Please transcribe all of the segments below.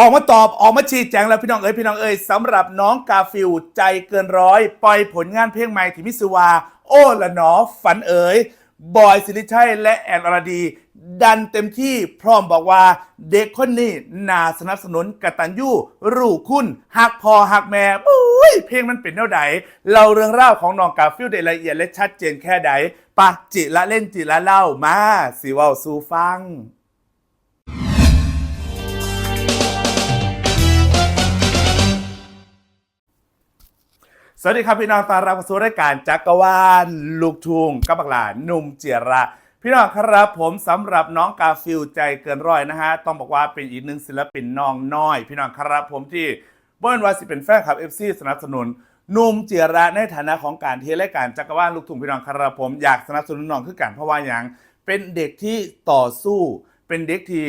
ออกมาตอบออกมาชี้แจงแล้วพี่น้องเอ๋ยพี่น้องเอ๋ยสำหรับน้องกาฟิลใจเกินร้อย ปล่อยผลงานเพลงใหม่ที่มิสวา โอ้ละหนอฝันเอ๋ยบอยสิริชัยและแอนอรดี ดันเต็มที่พร้อมบอกว่า เด็กคนนี้น่าสนับสนุนกตัญญูรู้คุณหักพอหักแม่ปุ้ยเพลงมันเป็นเท่าใดเราเรื่องเล่าวของน้องกาฟิลได้ละเอียดและชัดเจนแค่ใดปะจิละเล่นจิละเล่ามาสิว่าสูฟัง สวัสดีครับพี่น้องตอนรับสู่รายการจักรวาลลูกทุ่งกับบักหลานหนุ่มเจียระพี่น้องครับผมสำหรับน้องกาฟิลใจเกินร้อยนะฮะ ต้องบอกว่าเป็นอีกหนึ่งศิลปินน้องน้อย พี่น้องครับผมที่เบิ้ลวาสิเป็นแฟนคลับเอฟซีสนับสนุนหนุ่มเจียระในฐานะของการเทรายการจักรวาลลูกทุ่งพี่น้องครับผมอยากสนับสนุนน้องคือกันเพราะว่าอย่างเป็นเด็กที่ต่อสู้ เป็นเด็กที่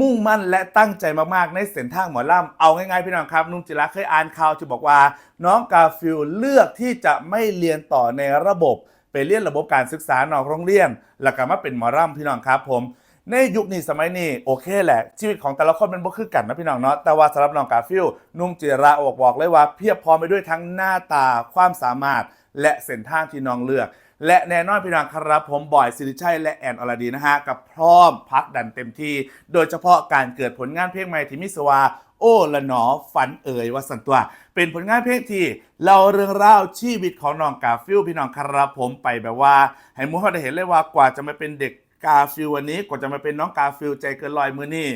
มุ่งมั่นและตั้งใจมากๆ ในเส้นทางหมอลำเอาง่ายๆพี่น้องครับ นุ่มจิระเคยอ่านข่าวที่บอกว่า น้องกาฟิลเลือกที่จะไม่เรียนต่อในระบบ ไปเรียนระบบการศึกษานอกโรงเรียนแล้วก็มาเป็นหมอลำพี่น้องครับผมในยุคนี้สมัยนี้โอเคแหละ ชีวิตของแต่ละคนมันบ่คือกันนะพี่น้องเนาะแต่ว่าสำหรับน้องกาฟิลนุ่มจิระบอกบอกเลยว่าเพียบพร้อมไปด้วยทั้งหน้าตาความสามารถ และเส้นทางที่น้องเลือก และแน่นอนพี่น้องครับผมบอยสิริชัยและแอนอรดีนะฮะกับพร้อมพักดันเต็มที่ โดยเฉพาะการเกิดผลงานเพลงใหม่ที่มิสวาโอ้ละหนอฝันเอ่ยว่าสันตัว เป็นผลงานเพลงที่เราเรื่องราวชีวิตของน้องกาฟิลพี่น้องครับผมไปแบบว่า ให้มูเขาได้เห็นเลยว่ากว่าจะมาเป็นเด็กกาฟิลวันนี้กว่าจะมาเป็นน้องกาฟิลใจเกินลอยมือนี่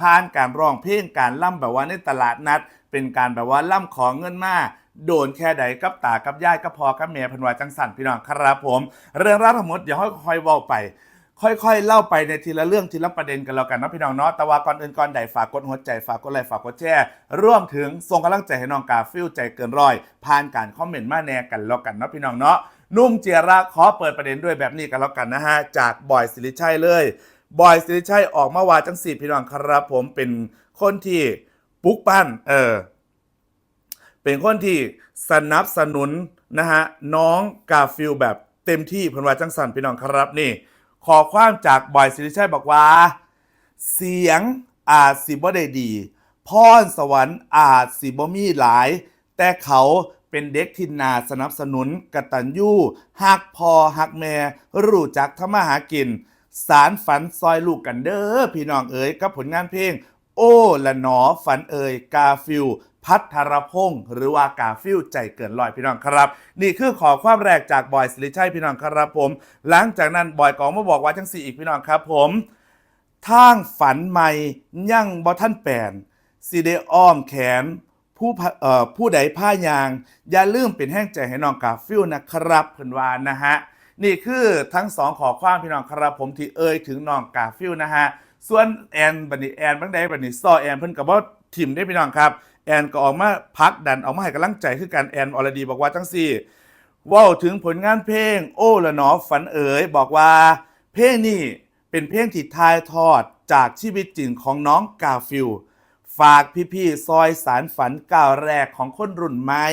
ผ่านการร้องเพลงการล่ำแบบว่าในตลาดนัด เป็นการแบบว่าล่ำของเงินมา โดนแค่ใดกับตากับยายกับพอกับเมียพันวาจังสันพี่น้องครับผม เรื่องราวทั้งหมดเดี๋ยค่อยๆเว้าไปค่อยๆ เล่าไปในทีละเรื่องทีละประเด็นกันแล้วกันนะพี่น้องเนาะแต่ว่าก่อนอื่นก่อนใดฝากกดหัวใจฝากกดไลค์ฝากกดแชร์ร่วมถึงส่งกำลังใจให้น้องกาฟิลใจเกินร้อย ผ่านการคอมเมนต์มาแนกันแล้วกันนะพี่น้องเนาะนุ่มเจียระขอเปิดประเด็นด้วยแบบนี้กันแล้วกันนะฮะจากบอยสิริชัยเลยบอยสิริชัยออกมาว่าจังสี่พี่น้องครับผมเป็นคนที่ปลุกปั้นเออ เป็นคนที่สนับสนุนนะฮะน้องกาฟิลแบบเต็มที่พันวาจังสันพี่น้องครับนี่ ขอความจากบอยสิริชัยบอกว่า เสียงอาจสิบ่ได้ดีพรสวรรค์อาจสิบ่มีหลาย แต่เขาเป็นเด็กที่นาสนับสนุนกตัญญูหักพอหักแม่รู้จักทำมาหากิน สารฝันซอยลูกกันเด้อพี่น้องเอ๋ยกับผลงานเพลง โอ้ละหนอฝันเอ่ยกาฟิล พัทรพงศ์หรือว่ากาฟิลใจเกินลอยพี่น้องครับ นี่คือขอความแรกจากบอยสิริชัยพี่น้องครับผม หลังจากนั้นบอยกองมาบอกว่าจังสี่อีกพี่น้องครับผมทางฝันใหม่ยั่งบ่ท่านแปนสิได้อ้อมแขนผู้เอ่อผู้ใดผ้ายาง อย่าลืมเป็นแห้งใจให้น้องกาฟิลนะครับเพิ่อนวานนะฮะนี่คือทั้งสองขอความพี่น้องครับผมที่เอ่ยถึงน้องกาฟิลนะฮะส่วนแอนบันนี้แอนบางใดบันนี้ซอแอนเพิ่นกับว่าทีมได้พี่น้องครับ แอนก็ออกมาพักดันออกมาให้กำลังใจคือการแอนอรดีบอกว่าจังสี่ว้าถึงผลงานเพลง โอ้ละหนอฝันเอ๋ยบอกว่า เพลงนี้เป็นเพลงที่ทายทอดจากชีวิตจริงของน้องกาฟิลฝากพี่ๆซอยสารฝันก้าวแรกของคนรุ่นใหม่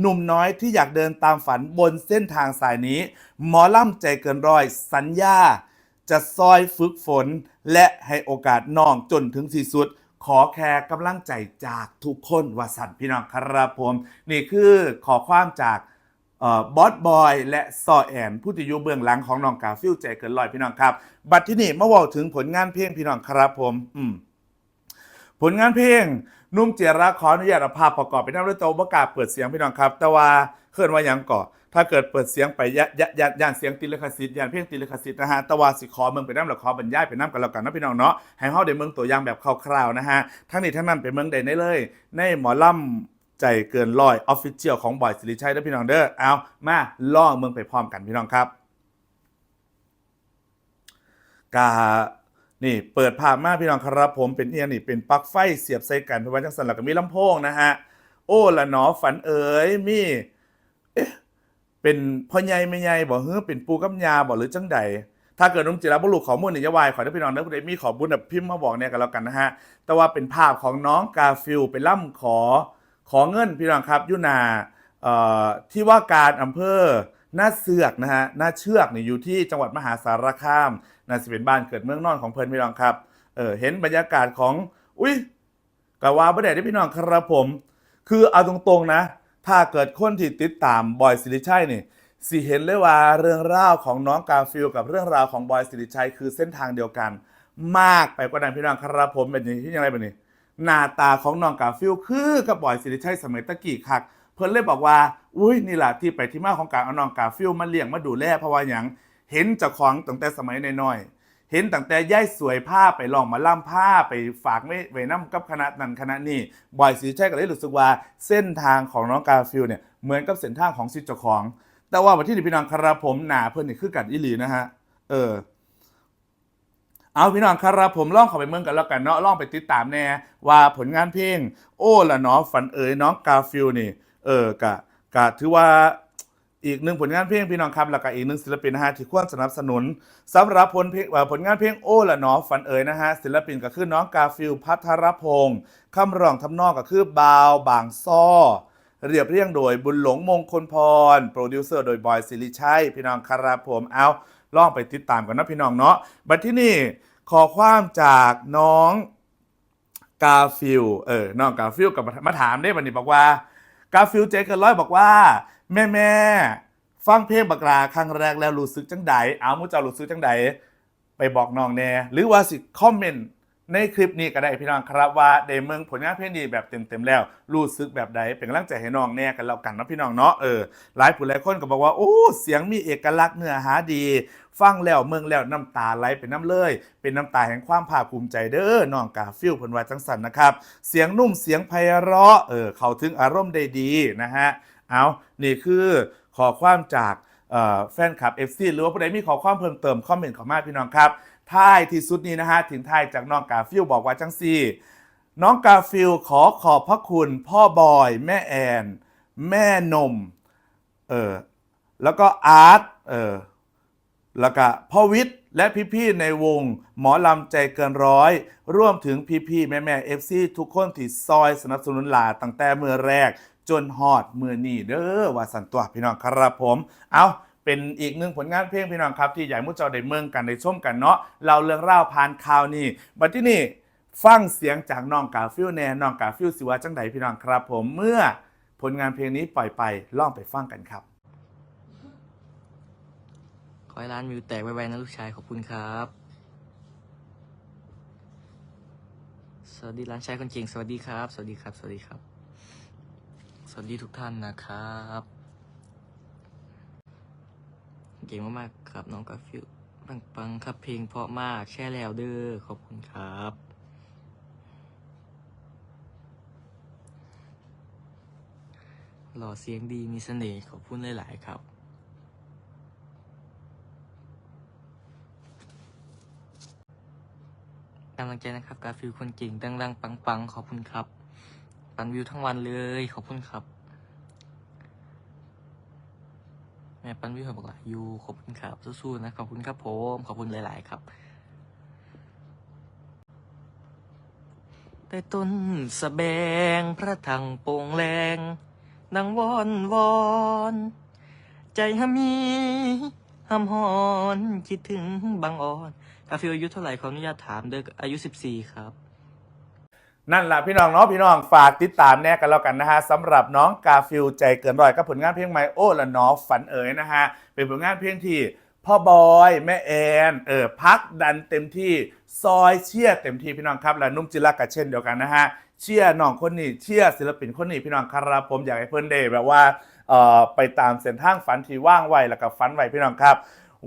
หนุ่มน้อยที่อยากเดินตามฝันบนเส้นทางสายนี้ หมอล่ำใจเกินร้อยสัญญา จะซอยฝึกฝนและให้โอกาสน้องจนถึงที่สุด ขอแค่กำลังใจจากทุกคนวสันพี่น้องครับผมนี่คือขอความจากบอสบอยและซอแอน ผู้ที่อยู่เบื้องหลังของน้องกาฟิลใจเกินลอยพี่น้องครับ บัดที่นี่มาเว่าถึงผลงานเพลงพี่น้องครับผมอืมผลงานเพลงนุ่มเจยระขออนุญาตภาพประกอบไปนั่งด้วยตัวประกาศเปิดเสียงพี่น้องครับ แต่ว่าเคลื่อนว่ายังก่อ ถ้าเกิดเปิดเสียงไปยะยะยานเสียงติลิขสิทธิ์ยานเพลงติลิขสิทธิ์นะฮะต่ว่าสิขอเมืองไปน้ำหรือขอบรรยายไปน้ำกันแล้วกันนะพี่น้องเนาะให้เฮาได้เมืองตัวอย่างแบบคร่าวๆนะฮะทั้งนี้ทั้งนั้นไปเมืองใดได้เลย ในหมอลำใจเกินร้อยออฟฟิเชียลของบอยสิริชัยและพี่น้องเด้อเอามาล่อเมืองไปพร้อมกันพี่น้องครับกานี่เปิดภาพมาพี่น้องครับผมเป็นเอียนี่เป็นปลั๊กไฟเสียบใส่กันเพราะว่าจังสันหลักมีลำโพงนะฮะโอ้ละหนอฝันเอ๋ยมีเอ๊ะ เป็นพ่อใหญ่ไม่ใหญ่บอกเฮ้อเป็นปูกัยาบอกหรือจังใดถ้าเกิดนุ่มจิราบุรุษขอมูลนี่จะวายขอให้พี่น้องนะคุณเดมีขอบุญแบบพิมพ์มาบอกเนี่ยกันแล้วกันนะฮะ แต่ว่าเป็นภาพของน้องกาฟิลไปล่ำขอ ขอเงินพี่น้องครับยุนาที่ว่าการอำเภอหน้าเสือกนะฮะหน้าเชือกนี่อยู่ที่จังหวัดมหาสารคามน่าจะเป็นบ้านเกิดเมืองนอนของเพิ่นพี่น้องครับเออเห็นบรรยากาศของอุ้ยก็ว่าประเด็นที่พี่น้องครับผม คือเอาตรงๆนะ ถ้าเกิดคนที่ติดตามบอยสิริชัยนี่สิเห็นเลยว่าเรื่องราวของน้องกาฟิลกับเรื่องราวของบอยสิริชัยคือเส้นทางเดียวกัน มากไปกว่านั้นพี่น้องครับผมเป็นอย่างที่ยังไงแบบนี้หน้าตาของน้องกาฟิลคือกับบอยสิริชัยสมัยตะกี้คักเพิ่นเลยบอกว่า อุ้ยนี่แหละที่ไปที่มาของการเอาน้องกาฟิลมาเลี้ยงมาดูแลเพราะว่าอย่างเห็นเจ้าของตั้งแต่สมัยน้อยๆ เห็นตั้งแต่ย่ายสวยผ้าไปลองมาล่ำผ้าไปฝากไว้ไว้น้ำกับคณะนั้นคณะนี้บอยสิริชัยก็เลยรู้สึกว่าเส้นทางของน้องกาฟิลเนี่ยเหมือนกับเส้นทางของซิเจ้าของ แต่ว่าวันที่นี่พี่น้องครับผมหนาเพิ่นนี่คือกันอีหลีนะฮะเออเอาพี่น้องครับผมล่องเข้าไปเมืองกันแล้วกันเนาะล่องไปติดตามแน่ว่าผลงานเพลง โอ้ละเนาะฝันเอ๋ยน้องกาฟิลนี่ เออกะกะถือว่า อีกหนึ่งผลงานเพลงพี่น้องครับแล้วก็อีกหนึ่งศิลปินนะฮะที่ควรสนับสนุนสำหรับผลเพลงผลงานเพลงโอ้ละเนาะฝันเอ๋ยนะฮะศิลปินก็คือน้องกาฟิลพัทรพงศ์คำร้องทำนองก็คือบาวบางซ้อเรียบเรียงโดยบุญหลงมงคลพร โปรดิวเซอร์โดยบอยสิริชัย พี่น้องครับผมเอาลองไปติดตามกันนะพี่น้องเนาะบัดที่นี่ขอความจากน้องกาฟิลเออน้องกาฟิลกับมาถามได้บันนี้บอกว่า กาฟิลเจเกินร้อยบอกว่า แม่แม่ฟังเพลงบักลาครั้งแรกแล้วรู้สึกจังใดเอามุเจ้ารู้สึกจังใดไปบอกน้องแน่หรือว่าสิคอมเมนต์ในคลิปนี้ก็ได้พี่น้องครับว่าได้เมืองผลงานเพลงดีแบบเต็มๆแล้วรู้สึกแบบใดเป็นกำลังใจให้น้องแน่กันแล้วกันนะพี่น้องเนาะเออหลายผู้หลายคนก็บอกว่าโอ้เสียงมีเอกลักษณ์เนื้อหาดี ฟังแล้วเมืองแล้วน้ำตาไหลเป็นน้ำเลย เป็นน้ำตาแห่งความภาคภูมิใจเด้อน้องกาฟิลเพิ่นว่าจังสันนะครับ เสียงนุ่มเสียงไพเราะเออเข้าถึงอารมณ์ได้ดีนะฮะ เอานี่คือขอความจากแฟนคลับ FC หรือว่าผู้ใดมีขอความเพิ่มเติม คอมเมนต์เข้ามาพี่น้องครับท้ายที่สุดนี้นะฮะถึงท้ายจากน้องกาฟิลบอกว่าจังซี่ น้องกาฟิลขอขอบพระคุณ พ่อบอย แม่แอน แม่นมเออแล้วก็อาร์ตเออแล้วก็พ่อวิทย์และพี่ๆในวงหมอลำใจเกินร้อยร่วมถึงพี่ๆแม่ๆเอฟซีทุกคนที่ซอยสนับสนุนหลาตั้งแต่เมื่อแรก จนฮอดมือนี่เด้อว่าสันตัวพี่น้องครับผม เอาเป็นอีกหนึ่งผลงานเพลงพี่น้องครับ ที่อยากให้มุกเจ้าได้เมืองกันได้ชมกันเนาะเราเรื่องเล่าวผ่านข่าวนี่บัดที่นี่ฟังเสียงจากน้องกาฟิลแน่น้องกาฟิลสิว่าจังใดพี่น้องครับ ผมเมื่อผลงานเพลงนี้ปล่อยไปล่องไปฟังกันครับ ขอให้ร้านวิวแตกไวๆนะลูกชายขอบคุณครับ สวัสดีร้านชายคนเก่งสวัสดีครับ สวัสดีครับ สวัสดีครับ สวัสดีทุกท่านนะครับเก่งมากๆครับน้องกาฟิวปังปังครับเพลงเพราะมากแช่แล้วเด้อขอบคุณครับ หล่อเสียงดีมีเสน่ห์ขอบคุณหลายๆครับกำลังใจนะครับกาฟิลคนเก่งดังๆปังๆขอบคุณครับ ปันวิวทั้งวันเลย ขอบคุณครับ แม่ปันวิวบอกว่ายูขอบคุณครับสู้ๆนะ ขอบคุณครับผมขอบคุณหลาย ๆ ครับแต่ต้นสะแบงพระถังโป่งแรงดังวอนวอนใจหามีหำหอน คิดถึงบางอ่อนกาฟิลอายุเท่าไหร่ขออนุญาตถามเด้ออายุ14ครับ นั่นแหละพี่น้องเนาะพี่น้องฝากติดตามแน่กันแล้วกันนะฮะสำหรับน้องกาฟิลใจเกินร้อยกับผลงานเพลงใหม่โอ้ละนาะฝันเอ๋ยนะฮะเป็นผลงานเพลงที่พ่อบอยแม่แอนเออพักดันเต็มที่ซอยเชียร์เต็มที่พี่น้องครับและนุ่มจิรักกับเช่นเดียวกันนะฮะเชียร์น้องคนนี้เชียร์ศิลปินคนนี้พี่น้องครับผมอยากให้เพื่อนได้แบบว่าเอ่อไปตามเส้นทางฝันที่ว่างไวแล้วก็ฝันไวพี่น้องครับ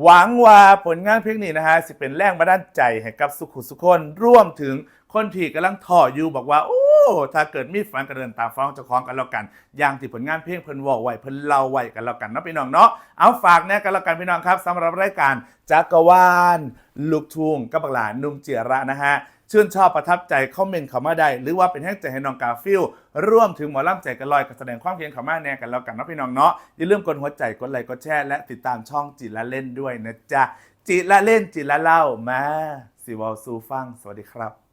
หวังว่าผลงานเพลงนี้นะฮะสิเป็นแรงบันดาลใจให้กับสุขุสุขคนร่วมถึง คนที่กำลังถ่ออยู่บอกว่า โอ้ถ้าเกิดมีฝันก็เดินตามฟ้องเจ้าของกันแล้วกัน อย่างที่ผลงานเพลงเพิ่นบอกไว้เพิ่นเล่าไหวกันแล้วกันเนาะพี่น้องเนาะเอาฝากแน่กันแล้วกันพี่น้องครับสำหรับรายการจักรวาลลูกทุ่งกับบักหลานนุ่มเจียระนะฮะชื่นชอบประทับใจคอมเมนต์เขามาได้หรือว่าเป็นแห้งใจให้น้องกาฟิลร่วมถึงหมอล่ำใจกันลอยกับแสดงความเพียรเขามาแน่กันแล้วกันนะพี่น้องเนาะอย่าลืมกดหัวใจกดไลค์กดแชร์และติดตามช่องจิละเล่นด้วยนะจ๊ะจิละเล่นจิละเล่ามาสิวอลซูฟังสวัสดีครับ